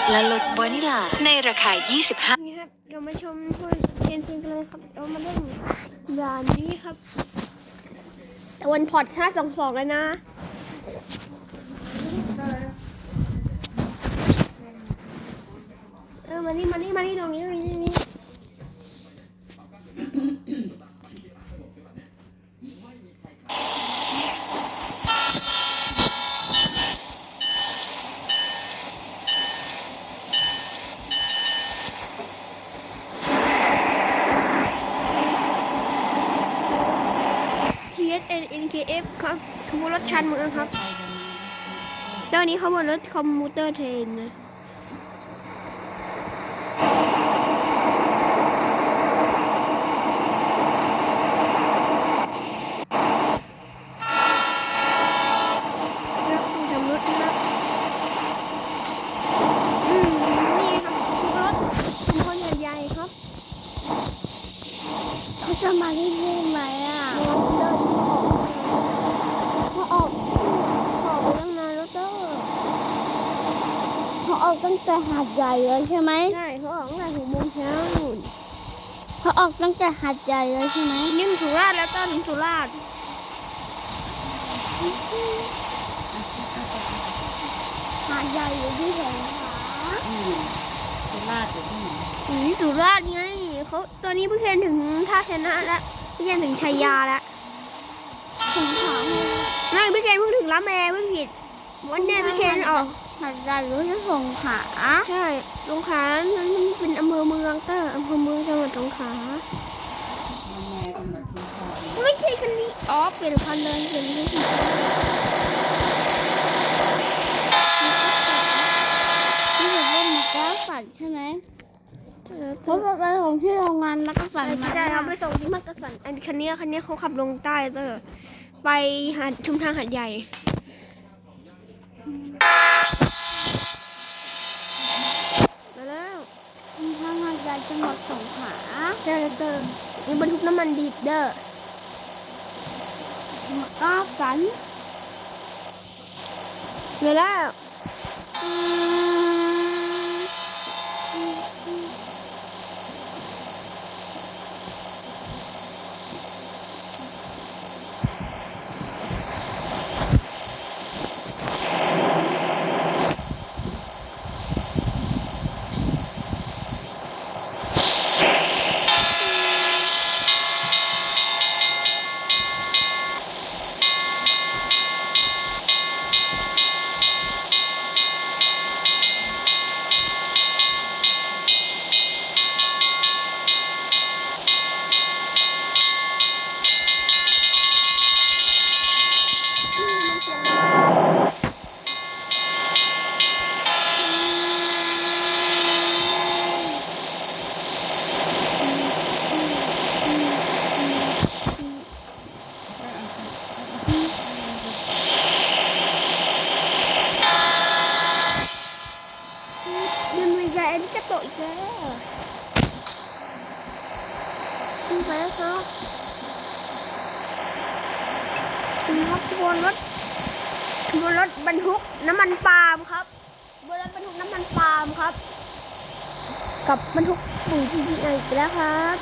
ตและรสวานิลา ในราคา 25 นี่ครับเรามาชมถ้วยเรียนซิงกันเลยครับเรามาเล่นด่านนี้ครับตะวันพอร์ตห้าสองสองเลยนะเออมานี่มานี่มานี่ตรงนี้ตรงนี้ตรงนี้ TSN NKF ครับขบวนรถชันเมืองครับแล้วนนี้ขบวนรถคอมมูเตอร์เทรนนะแล้วตู้ทำรถนะครับอืมนี่ครับรถชุมพรใหญ่ๆครับ เขาจะมาที่นี่ไหมอะ รถเดินเขาออกเขาออกไปตั้งนานแล้วเจ้า เขาออกตั้ง แต่หาดใหญ่เลยใช่ไหมใช่เขาออกตั้งแต่หกโมงเช้านู่นเขาออกตั้งแต่หาดใหญ่เลยใช่ไหมนี่มันสุราษฎร์แล้วต้นสุราษฎร์หาดใหญ่อยู่ที่สงขลาอืมนี่สุราษฎร์ไงเขาตอนนี้เพิ่งเห็นถึงท่าชนะแล้วเพิ่งเห็นถึงชัยยาแล้วสงขลาไม่พี่เคนเพิ่งถึงละแมเพิ่งผิดวันเนี้ยพี่เคนออก หาดใหญ่อยู่ที่สงขลาใช่สงขลานั้นเป็นอำเภอเมืองเตอร์อำเภอเมืองจังหวัดสงขลาไม่ใช่คันนี้อ๋อเปลี่ยนคันเลยเปลี่ยนคันที่ที่จะเล่นนักกอล์ฟฝันใช่ไหมเขาจะไปของที่โรงงานนักกอล์ฟฝันมาใช่ครับไปส่งที่มักกะสันอันคันเนี้ยคันเนี้ยเขาขับลงใต้เตอร์ไปหาดชุมทางหาดใหญ่ แล้ว ทางหาดใหญ่ จังหวัดสงขลาใช่เตอร์ยังบรรทุกน้ำมันดีบเด้อมากอล์ฟกัน เวลา ขึ้นไปแล้วครับคุณครับขบวนรถขบวนรถบรรทุกน้ำมันปาล์มครับขบวนรถบรรทุกน้ำมันปาล์มครับ กับบรรทุกปุ๋ย GPI อีกแล้วครับ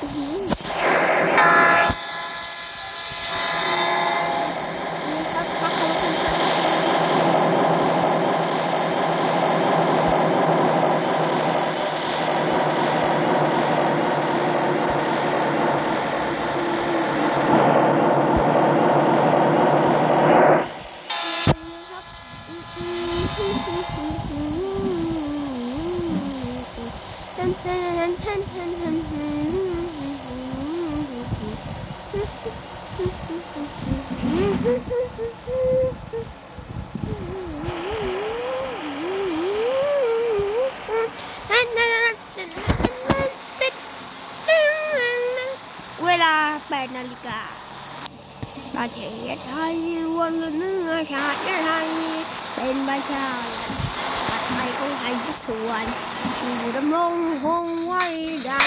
อื้อหือนี่ครับพักเขาคุณชานี่ครับ เวลา8นาฬิกาประเทศไทยรวมเนื้อชาติไทย เป็นประชาปัดไทยของไทยทุกส่วนอยู่ดำรงคงไว้ได้